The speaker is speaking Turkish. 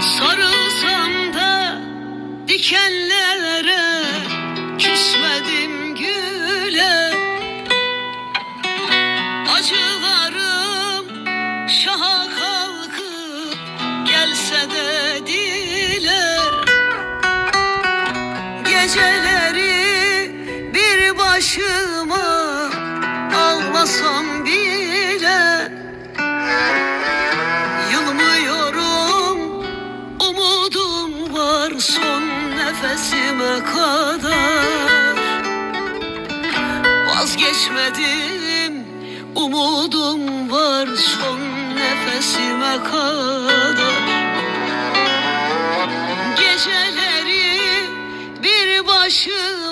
Sarılsam da dikenlere küsmedim güle. Acılarım şaha kalkıp gelse de dile Geceleri bir başıma son nefesime kadar. Vazgeçmedim umudum var son nefesime kadar. Geceleri bir ağlasam